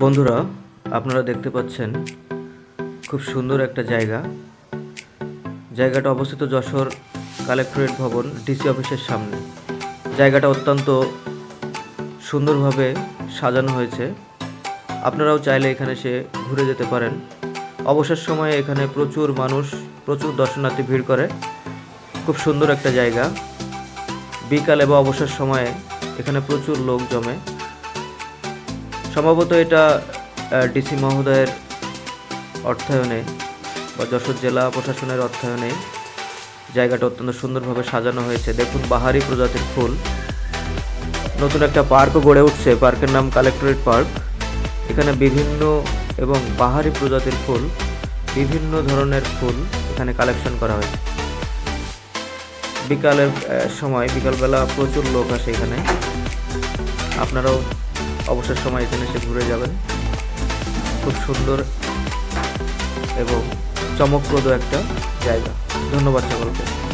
বন্ধুরা, আপনারা দেখতে পাচ্ছেন খুব সুন্দর একটা জায়গা। জায়গাটা অবস্থিত যশোর কালেক্টরেট ভবন, ডিসি অফিসের সামনে। জায়গাটা অত্যন্ত সুন্দরভাবে সাজানো হয়েছে। আপনারাও চাইলে এখানে সে ঘুরে যেতে পারেন। অবসর সময়ে এখানে প্রচুর মানুষ, প্রচুর দর্শনার্থী ভিড় করে। খুব সুন্দর একটা জায়গা। বিকালে বা অবসর সময়ে এখানে প্রচুর লোক জমে। সম্ভবত এটা ডিসি মহোদয়ের অর্থায়নে বা যশোর জেলা প্রশাসনের অর্থায়নে জায়গাটা অত্যন্ত সুন্দরভাবে সাজানো হয়েছে। দেখুন, বাহারি প্রজাতির ফুল। নতুন একটা পার্কও গড়ে উঠছে, পার্কের নাম কালেক্টরেট পার্ক। এখানে বিভিন্ন এবং বাহারি প্রজাতির ফুল, বিভিন্ন ধরনের ফুল এখানে কালেকশন করা হয়েছে। বিকালের সময়, বিকালবেলা প্রচুর লোক আসে এখানে। আপনারাও অবসর সময় এখানে এসে ঘুরে যাবেন। খুব সুন্দর এবং চমকপ্রদ একটা জায়গা। ধন্যবাদ সকলকে।